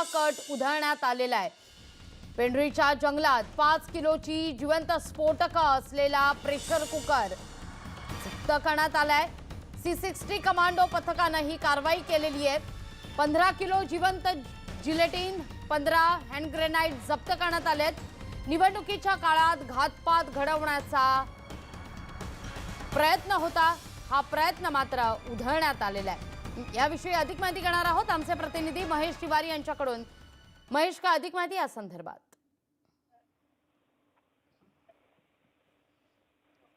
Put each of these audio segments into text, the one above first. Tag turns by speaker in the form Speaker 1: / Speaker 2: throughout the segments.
Speaker 1: मोठा कट उधळण्यात आलेला आहे. पेंढरीच्या जंगलात पाच किलोची जिवंत स्फोटकं असलेला प्रेशर कुकर जप्त करण्यात आलाय. सी सिक्स्टी कमांडो पथकानं ही कारवाई केलेली आहे. पंधरा किलो जिवंत जिलेटिन पंधरा हँड ग्रेनाईड जप्त करण्यात आलेत निवडणुकीच्या काळात घातपात घडवण्याचा प्रयत्न होता. हा प्रयत्न मात्र उधळण्यात आलेला आहे. याविषयी अधिक माहिती घेणार आहोत आमचे प्रतिनिधी महेश तिवारी यांच्याकडून. महेश का अधिक माहिती या संदर्भात?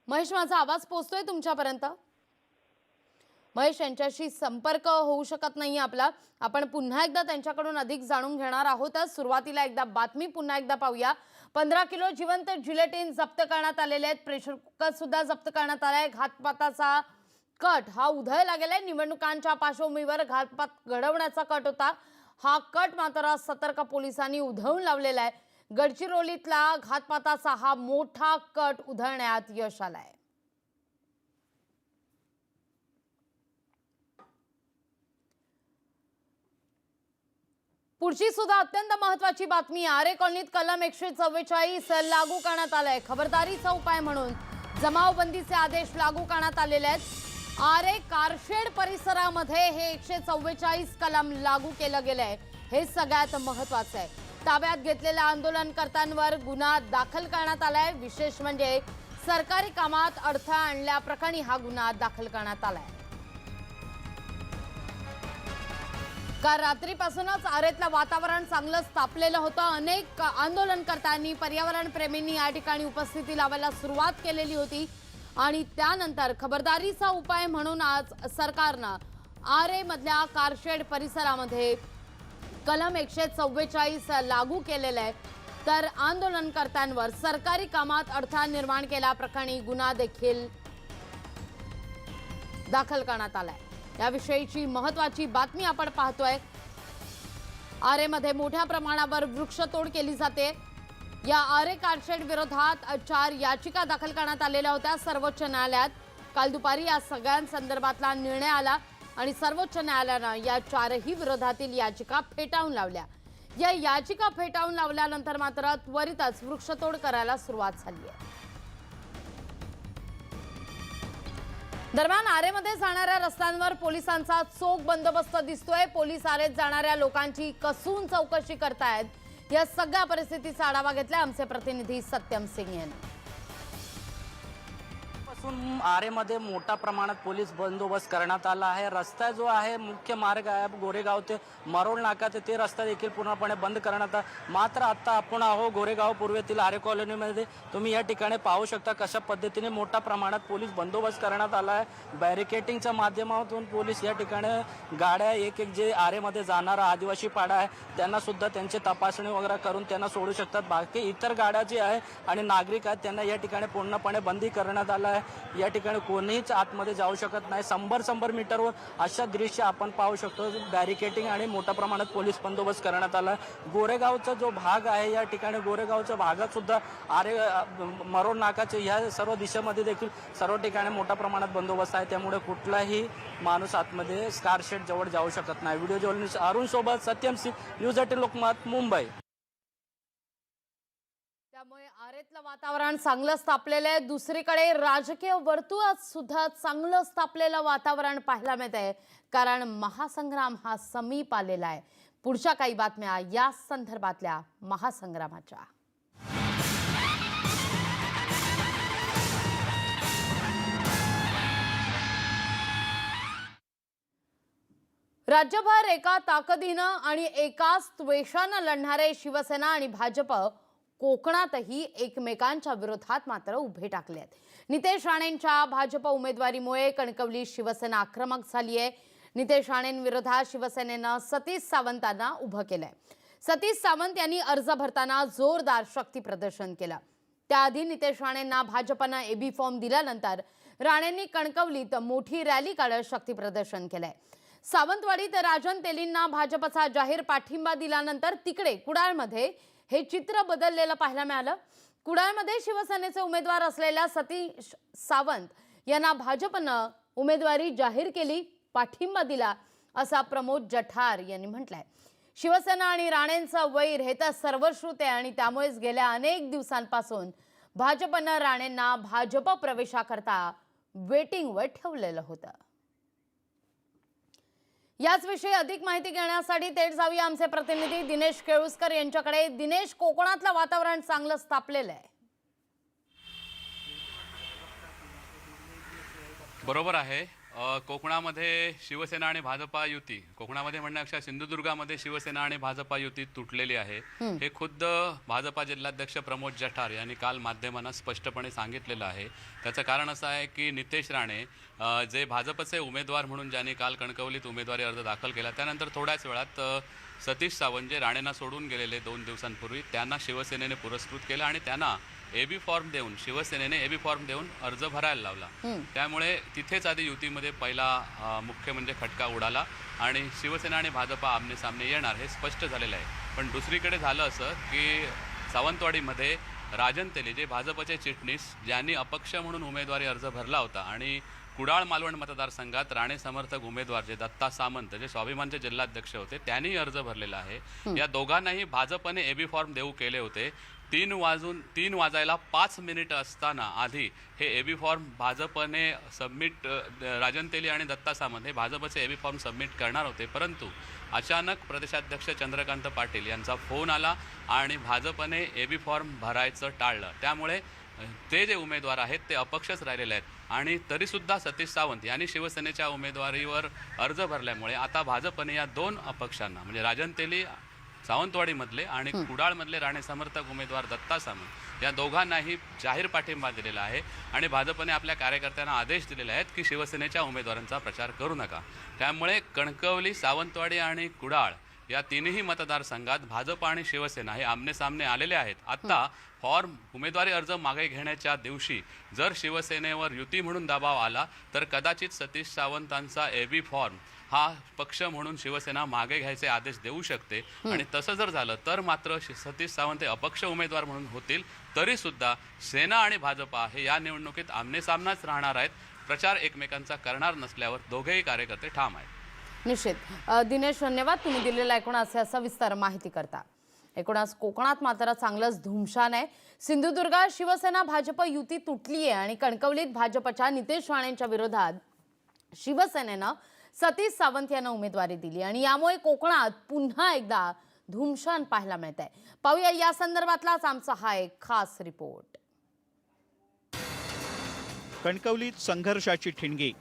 Speaker 1: महेश माझा आवाज पोचतोय तुमच्यापर्यंत? महेश यांच्याशी संपर्क होऊ शकत नाही आपला. आपण पुन्हा एकदा त्यांच्याकडून अधिक जाणून घेणार आहोतच सुरुवातीला एकदा बातमी पुन्हा एकदा पाहूया. पंधरा किलो जिवंत जिलेटिन जप्त करण्यात आलेले आहेत. प्रेशर कुकर सुद्धा जप्त करण्यात आलाय घातपाताचा कट. हा उधळला गेलाय निवडणुकांच्या पार्श्वभूमीवर. घातपात घडवण्याचा कट होता. हा कट मात्र सतर्क पोलिसांनी उधळून लावलेला आहे. गडचिरोलीतला घातपाताचा हा मोठा कट उधळण्यात यश आलाय. पुढची सुद्धा अत्यंत महत्वाची बातमी. आरे कॉलनीत कलम एकशे चव्वेचाळीस लागू करण्यात आलाय. खबरदारीचा उपाय म्हणून जमावबंदीचे आदेश लागू करण्यात आलेले आहेत. आरे कारशेड परिसरामध्ये हे एकशे चव्वेचाळीस कलम लागू केलं गेलंय. हे सगळ्यात महत्वाचं आहे. ताब्यात घेतलेल्या आंदोलनकर्त्यांवर गुन्हा दाखल करण्यात आलाय. विशेष म्हणजे सरकारी कामात अडथळा आणल्याप्रकरणी हा गुन्हा दाखल करण्यात आलाय. काल रात्रीपासूनच आरेतलं वातावरण चांगलंच तापलेलं होतं. अनेक आंदोलनकर्त्यांनी पर्यावरण प्रेमींनी या ठिकाणी उपस्थिती लावायला सुरुवात केलेली होती. आणि त्यानंतर खबरदारीचा उपाय म्हणून आज सरकारनं आरेमधल्या कारशेड परिसरामध्ये कलम एकशे चव्वेचाळीस लागू केलेलं आहे. तर आंदोलनकर्त्यांवर सरकारी कामात अडथळा निर्माण केल्याप्रकरणी गुन्हा देखील दाखल करण्यात आलाय. याविषयीची महत्वाची बातमी आपण पाहतोय. आरेमध्ये मोठ्या प्रमाणावर वृक्षतोड केली जाते. या आरे कारशेड विरोधात चार याचिका दाखल करण्यात आलेल्या होत्या. सर्वोच्च न्यायालयात काल दुपारी या सगळ्यांसंदर्भातला निर्णय आला आणि सर्वोच्च न्यायालयानं या चारही विरोधातील याचिका फेटाळून लावल्या. या याचिका फेटाळून लावल्यानंतर मात्र त्वरितच वृक्षतोड करायला सुरुवात झाली आहे. दरम्यान आरेमध्ये जाणाऱ्या रस्त्यांवर पोलिसांचा चोख बंदोबस्त दिसतोय. पोलीस आरेत जाणाऱ्या लोकांची कसून चौकशी करतायत. या सगळ्या परिस्थितीचा आढावा घेतला आमचे प्रतिनिधी सत्यम सिंग यांनी.
Speaker 2: पासून आरेमध्ये मोठ्या प्रमाणात पोलीस बंदोबस्त करण्यात आला आहे. रस्ता जो आहे मुख्य मार्ग आहे गोरेगाव ते मरोळ नाका ते ते रस्ता देखील पूर्णपणे बंद करण्यात आला. मात्र आत्ता आपण आहो गोरेगाव पूर्वेतील आरे कॉलनीमध्ये. तुम्ही या ठिकाणी पाहू शकता कशा पद्धतीने मोठ्या प्रमाणात पोलीस बंदोबस्त करण्यात आला आहे. बॅरिकेटिंगच्या माध्यमातून पोलीस या ठिकाणी गाड्या एक एक जे आरेमध्ये जाणारा आदिवासी पाडा आहे त्यांना सुद्धा त्यांची तपासणी वगैरे करून त्यांना सोडू शकतात. बाकी इतर गाड्या जी आहे आणि नागरिक आहेत त्यांना या ठिकाणी पूर्णपणे बंदी करण्यात आला आहे. या ठिकाणी कोणीच आतमध्ये जाऊ शकत नाही. शंभर शंभर मीटरवर अशा दृश्य आपण पाहू शकतो. बॅरिकेटिंग आणि मोठ्या प्रमाणात पोलीस बंदोबस्त करण्यात आला. गोरेगावचा जो भाग आहे या ठिकाणी गोरेगावच्या भागात सुद्धा आरे मरोड नाकाचे ह्या सर्व दिशेमध्ये देखील सर्व ठिकाणी मोठ्या प्रमाणात बंदोबस्त आहे. त्यामुळे कुठलाही माणूस आतमध्ये स्कारशेट जवळ जाऊ शकत नाही. व्हिडिओ जर्नलिस्ट अरुण सोबत सत्यम सिंग न्यूज एटीन लोकमत मुंबई.
Speaker 1: त्यामुळे वातावरण चांगलंच तापलेलं आहे. दुसरीकडे राजकीय वर्तुळात सुद्धा चांगलंच तापलेलं वातावरण पाहायला मिळत आहे. कारण महासंग्राम हा समीप आलेला आहे. पुढच्या काही बातम्या या संदर्भातल्या महासंग्रामाच्या. राज्यभर एका ताकदीनं आणि एकाच त्वेषानं लढणारे शिवसेना आणि भाजप कोकणातही एकमेकांच्या विरोधात मात्र उभे टाकले आहेत. नितेश राणेंच्या भाजप उमेदवारीमुळे कणकवली शिवसेना आक्रमक झाली आहे. नितेश राणेंविरोधात शिवसेनेनं सतीश सावंतांना उभं केलंय. सतीश सावंत यांनी अर्ज भरताना जोरदार शक्ती प्रदर्शन केलं. त्याआधी नितेश राणेंना भाजपनं एबी फॉर्म दिल्यानंतर राणेंनी कणकवलीत मोठी रॅली काढत शक्ती प्रदर्शन केलंय. सावंतवाडीत राजन तेलींना भाजपचा जाहीर पाठिंबा दिल्यानंतर तिकडे कुडाळमध्ये हे चित्र बदललेलं पाहायला मिळालं. कुडाळमध्ये शिवसेनेचे उमेदवार असलेल्या सतीश सावंत यांना भाजपनं उमेदवारी जाहीर केली पाठिंबा दिला असा प्रमोद जठार यांनी म्हटलंय. शिवसेना आणि राणेंचा वैर हे तर सर्वश्रुत आहे आणि त्यामुळेच गेल्या अनेक दिवसांपासून भाजपनं राणेंना भाजप प्रवेशाकरता वेटिंगवर ठेवलेलं होतं. याच विषयी अधिक माहिती घेण्यासाठी थेट जाऊया आमचे प्रतिनिधी दिनेश केळुसकर यांच्याकडे. दिनेश कोकणातलं वातावरण चांगलं तापलेलं आहे.
Speaker 3: बरोबर आहे. कोकणामध्ये शिवसेना आणि भाजपा युती. कोकणामध्ये म्हणण्यापेक्षा सिंधुदुर्गामध्ये शिवसेना आणि भाजपा युती तुटलेली आहे. हे खुद्द भाजपा जिल्हाध्यक्ष प्रमोद जठार यांनी काल माध्यमांना स्पष्टपणे सांगितलेलं आहे. त्याचं कारण असं आहे की नितेश राणे जे भाजपचे उमेदवार म्हणून ज्यांनी काल कणकवलीत उमेदवारी अर्ज दाखल केला त्यानंतर थोड्याच वेळात सतीश सावंत जे राणेंना सोडून गेलेले दोन दिवसांपूर्वी त्यांना शिवसेनेने पुरस्कृत केलं आणि त्यांना एबी फॉर्म देऊन शिवसेनेने एबी फॉर्म देऊन अर्ज भरायला लावला. त्यामुळे तिथेच आधी युतीमध्ये पहिला मुख्य म्हणजे खटका उडाला आणि शिवसेना आणि भाजपा आमने सामने येणार हे स्पष्ट झालेलं आहे. पण दुसरीकडे झालं असं की सावंतवाडीमध्ये राजन तेली जे भाजपचे चिटणीस ज्यांनी अपक्ष म्हणून उमेदवारी अर्ज भरला होता आणि कुडाळ मालवण मतदारसंघात राणे समर्थक उमेदवार जे दत्ता सामंत जे स्वाभिमानचे जिल्हाध्यक्ष होते त्यांनी अर्ज भरलेला आहे. या दोघांनाही भाजपने एबी फॉर्म देऊ केले होते. तीन वाजून तीन वाजायला पाच मिनिट असताना आधी हे एबी फॉर्म भाजपने सबमिट राजन तेली आणि दत्ता सामंत हे भाजपचे एबी फॉर्म सबमिट करणार होते. परंतु अचानक प्रदेशाध्यक्ष चंद्रकांत पाटील यांचा फोन आला आणि भाजपने एबी फॉर्म भरायचं टाळलं. त्यामुळे ते जे उमेदवार आहेत ते अपक्षच राहिलेले आहेत. आणि तरीसुद्धा सतीश सावंत यांनी शिवसेनेच्या उमेदवारीवर अर्ज भरल्यामुळे आता भाजपने या दोन अपक्षांना म्हणजे राजन तेली सावंतवाडीमधले आणि कुडाळमधले राणे समर्थक उमेदवार दत्ता सामंत या दोघांनाही जाहीर पाठिंबा दिलेला आहे. आणि भाजपने आपल्या कार्यकर्त्यांना आदेश दिलेले आहेत की शिवसेनेच्या उमेदवारांचा प्रचार करू नका. त्यामुळे कणकवली सावंतवाडी आणि कुडाळ या तिन्ही मतदारसंघात भाजप आणि शिवसेना हे आमने सामने आलेले आहेत. आता फॉर्म उमेदवारी अर्ज मागे घेण्याच्या दिवशी जर शिवसेनेवर युती म्हणून दबाव आला तर कदाचित सतीश सावंतांचा एबी फॉर्म हा पक्ष म्हणून शिवसेना मागे घ्यायचे आदेश देऊ शकते. आणि तसं जर झालं तर मात्र सतीश सावंत हे अपक्ष उमेदवार म्हणून होतील तरी सुद्धा सेना आणि भाजपा हे या निवडणुकीत आमने सामनाच राहणार आहेत. प्रचार एकमेकांचा करणार नसल्यावर दोघेही कार्यकर्ते ठाम आहेत.
Speaker 1: निश्चित दिनेश धन्यवाद. तुम्ही दिलेला एकूण असे असा विस्तार माहिती करता. एकूणच कोकणात मात्र चांगलंच धुमशान आहे. सिंधुदुर्गात शिवसेना भाजप युती तुटली आहे आणि कणकवलीत भाजपच्या नितेश राणेंच्या विरोधात शिवसेनेनं सतीश सावंत यांना उमेदवारी दिली आणि यामुळे कोकणात पुन्हा एकदा धुमशान पाहायला मिळत आहे पाहूया या संदर्भातलाच आमचा हा एक खास रिपोर्ट.
Speaker 4: कणकवलीत संघर्षाची ठिणगी.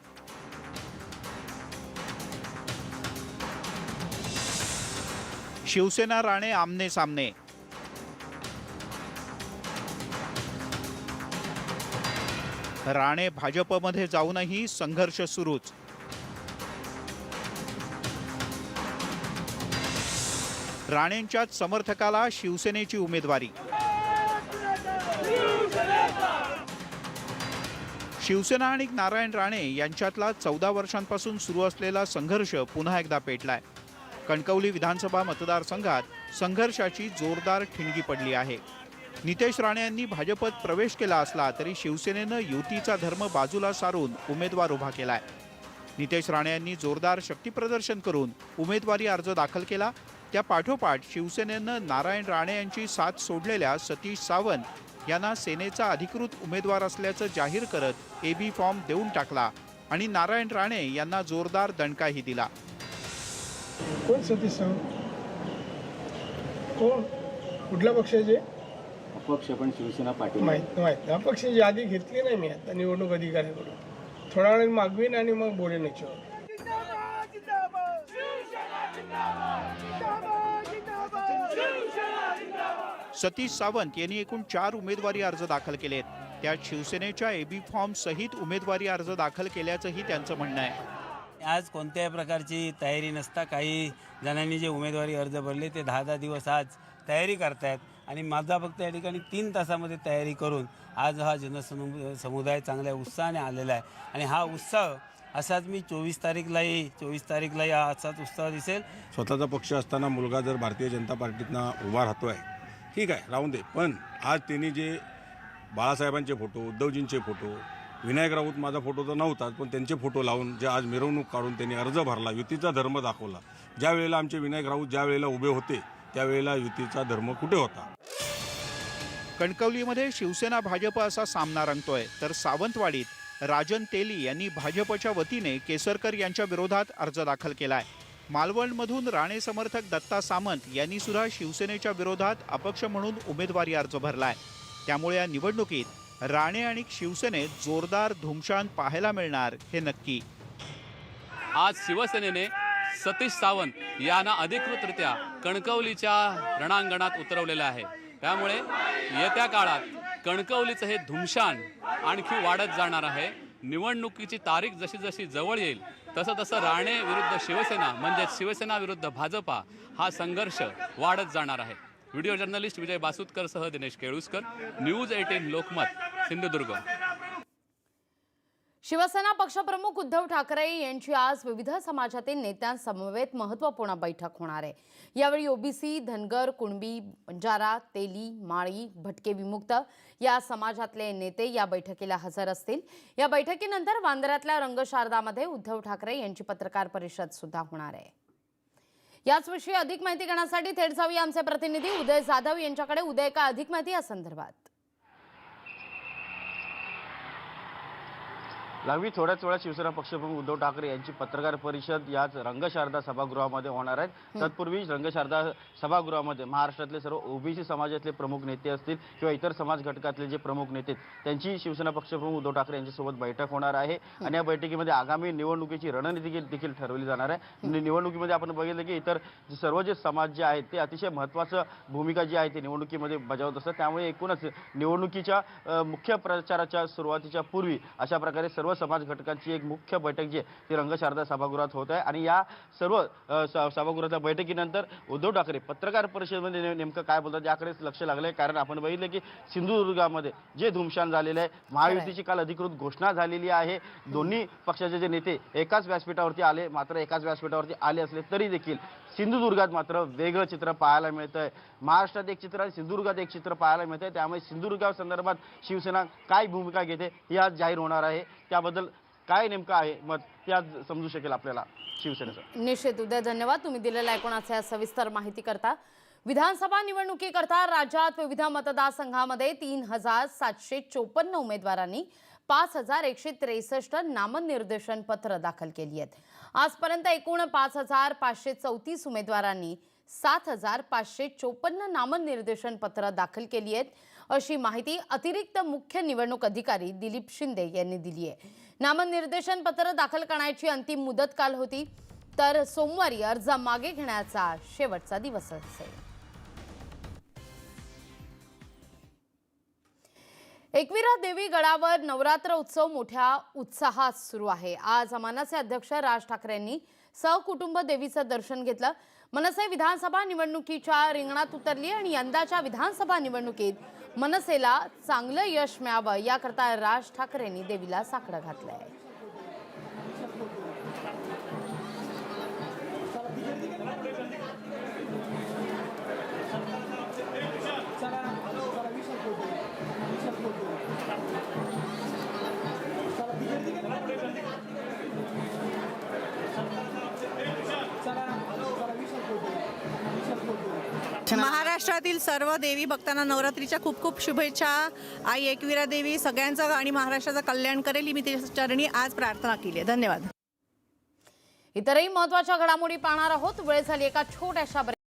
Speaker 4: शिवसेना राणे आमने सामने. राणे भाजपमध्ये जाऊनही संघर्ष सुरूच. राणेंच्याच समर्थकाला शिवसेनेची उमेदवारी. शिवसेना आणि नारायण राणे यांच्यातला चौदा वर्षांपासून सुरू असलेला संघर्ष पुन्हा एकदा पेटलाय. कणकवली विधानसभा मतदारसंघात संघर्षाची जोरदार ठिणगी पडली आहे. नितेश राणे यांनी भाजपत प्रवेश केला असला तरी शिवसेनेनं युतीचा धर्म बाजूला सारून उमेदवार उभा केलाय. नितेश राणे यांनी जोरदार शक्तीप्रदर्शन करून उमेदवारी अर्ज दाखल केला. त्या पाठोपाठ शिवसेनेनं नारायण राणे यांची साथ सोडलेल्या सतीश सावंत यांना सेनेचा अधिकृत उमेदवार असल्याचं जाहीर करत एबी फॉर्म देऊन टाकला आणि नारायण राणे यांना जोरदार दणकाही दिला.
Speaker 5: कोण सतीश सावंत कोण? कुठल्या पक्षाचे
Speaker 6: अपक्ष पण शिवसेना पाटील
Speaker 5: माहीत माहीत. अपक्षाची यादी घेतली नाही मी आता निवडणूक अधिकाऱ्याकडून थोडा वेळ मागवीन आणि मग बोलेन याच्यावर.
Speaker 4: सतीश सावंत यांनी एकूण चार उमेदवारी अर्ज दाखल केलेत. त्यात शिवसेनेच्या एबी फॉर्म सहित उमेदवारी अर्ज दाखल केल्याचंही त्यांचं म्हणणं आहे.
Speaker 7: आज कोणत्याही प्रकारची तयारी नसता. काही जणांनी जे उमेदवारी अर्ज भरले ते दहा दहा दिवस आज तयारी करतायत. आणि माझा फक्त या ठिकाणी तीन तासामध्ये तयारी करून आज हा जनसमु समुदाय चांगल्या उत्साहाने आलेला आहे. आणि हा उत्साह असाच मी चोवीस तारीखलाही चोवीस तारीखलाही हा असाच उत्साह दिसेल.
Speaker 8: स्वतःचा पक्ष असताना मुलगा जर भारतीय जनता पार्टीतनं उभा राहतो आहे ठीक आहे राहून दे. पण आज त्यांनी जे बाळासाहेबांचे फोटो उद्धवजींचे फोटो विनायक राऊत माझा फोटो तर नव्हताच पण त्यांचे फोटो लावून जे आज मिरवणूक काढून त्यांनी अर्ज भरला युतीचा धर्म दाखवला. ज्या वेळेला आमचे विनायक राऊत ज्या वेळेला उभे होते त्यावेळेला युतीचा धर्म कुठे होता?
Speaker 4: कणकवलीमध्ये शिवसेना भाजप असा सामना रंगतोय तर सावंतवाडीत राजन तेली यांनी भाजपच्या वतीने केसरकर यांच्या विरोधात अर्ज दाखल केलाय. मालवणमधून राणे समर्थक दत्ता सामंत यांनी सुद्धा शिवसेनेच्या विरोधात अपक्ष म्हणून उमेदवारी अर्ज भरलाय. त्यामुळे या निवडणुकीत राणे आणि शिवसेनेत जोरदार धुमशान पाहायला मिळणार हे नक्की.
Speaker 3: आज शिवसेनेने सतीश सावंत यांना अधिकृतरित्या कणकवलीच्या रणांगणात उतरवलेलं आहे. त्यामुळे येत्या काळात कणकवलीचं हे धुमशान आणखी वाढत जाणार आहे. निवडणुकीची तारीख जशी जशी जवळ येईल तसं तसं राणे विरुद्ध शिवसेना म्हणजेच शिवसेना विरुद्ध भाजपा हा संघर्ष वाढत जाणार आहे. व्हिडिओ जर्नलिस्ट विजय बासुतकर सह दिनेश केळुसकर न्यूज एटीन लोकमत सिंधुदुर्ग.
Speaker 1: शिवसेना पक्षप्रमुख उद्धव ठाकरे यांची आज विविध समाजातील नेत्यांसमवेत महत्त्वपूर्ण बैठक होणार आहे. यावेळी ओबीसी धनगर कुणबी बंजारा तेली माळी भटके विमुक्त या समाजातले नेते या बैठकीला हजर असतील. या बैठकीनंतर वांद्र्यातल्या रंगशारदामध्ये उद्धव ठाकरे यांची पत्रकार परिषद सुद्धा होणार आहे. याचविषयी अधिक माहिती घेण्यासाठी थेट जाऊया आमचे प्रतिनिधी उदय जाधव यांच्याकडे. उदय का अधिक माहिती या संदर्भात?
Speaker 6: लागवी थोड्याच वेळात शिवसेना पक्षप्रमुख उद्धव ठाकरे यांची पत्रकार परिषद याच रंगशारदा सभागृहामध्ये होणार आहेत तत्पूर्वी रंगशारदा सभागृहामध्ये महाराष्ट्रातले सर्व ओबीसी समाजातले प्रमुख नेते असतील किंवा इतर समाज घटकातले जे प्रमुख नेते त्यांची शिवसेना पक्षप्रमुख उद्धव ठाकरे यांच्यासोबत बैठक होणार आहे. आणि या बैठकीमध्ये आगामी निवडणुकीची रणनीती देखील- ठरवली जाणार आहे. निवडणुकीमध्ये आपण बघितलं की इतर जे सर्व जे समाज जे आहेत ते अतिशय महत्त्वाचं भूमिका जी आहे ते निवडणुकीमध्ये बजावत असतात. त्यामुळे एकूणच निवडणुकीच्या मुख्य प्रचाराच्या सुरुवातीच्या पूर्वी अशा प्रकारे सर्व समाज घटकांची एक मुख्य बैठक जी आहे ती रंगशारदा सभागृहात होत आहे. आणि या सर्व सभागृहातल्या बैठकीनंतर उद्धव ठाकरे पत्रकार परिषदेमध्ये नेमकं काय बोलतात याकडेच लक्ष लागलं आहे कारण आपण बघितलं की सिंधुदुर्गामध्ये जे धुमशान झालेलं आहे महायुतीची काल अधिकृत घोषणा झालेली आहे. दोन्ही पक्षाचे जे नेते एकाच व्यासपीठावरती आले मात्र एकाच व्यासपीठावरती आले असले तरी देखील सिंधुदुर्गात मात्र वेगळं चित्र पाहायला मिळतं आहे महाराष्ट्रात एक चित्र आणि सिंधुदुर्गात एक चित्र पाहायला मिळतं आहे त्यामुळे सिंधुदुर्गासंदर्भात शिवसेना काय भूमिका घेते हे आज जाहीर होणार आहे. याबद्दल काय नेमकं आहे मत ते समजू शकेल आपल्याला शिवसेनेचं.
Speaker 1: निश्चित उदय धन्यवाद. तुम्ही दिलेल्या एकूणाच्या सविस्तर माहिती करता. विधानसभा निवडणुकीकरता राज्यात विविध मतदारसंघामध्ये तीन हजार सातशे चोपन्न उमेदवारांनी पाच हजार एकशे त्रेसष्ट नामनिर्देशन पत्र दाखल केली आहेत. आजपर्यंत एकूण पाच हजार पाचशे चौतीस उमेदवारांनी सात हजार पाचशे चोपन्न नामनिर्देशन पत्र दाखल केली आहेत. अशी माहिती अतिरिक्त मुख्य निवडणूक अधिकारी दिलीप शिंदे यांनी दिली आहे. नामनिर्देशन पत्र दाखल करण्याची अंतिम मुदत काल होती. तर सोमवारी अर्ज मागे घेण्याचा शेवटचा दिवस असेल. एकविरा देवी गडावर नवरात्र उत्सव मोठ्या उत्साहात सुरू आहे. आज मनसे अध्यक्ष राज ठाकरेंनी सहकुटुंब देवीचं दर्शन घेतलं. मनसे विधानसभा निवडणुकीच्या रिंगणात उतरली आणि यंदाच्या विधानसभा निवडणुकीत मनसेला चांगलं यश मिळावं याकरता राज ठाकरेंनी देवीला साकडं घातलं आहे
Speaker 9: महाराष्ट्रातील सर्व देवी भक्तांना नवरात्रीच्या खूप खूप शुभेच्छा. आई एकविरा देवी सगळ्यांचं आणि महाराष्ट्राचं कल्याण करेल ही मी तिच्या चरणी आज प्रार्थना केली आहे. धन्यवाद.
Speaker 1: इतरही महत्त्वाच्या घडामोडी पाहणार आहोत. वेळ झाली एका छोट्याशा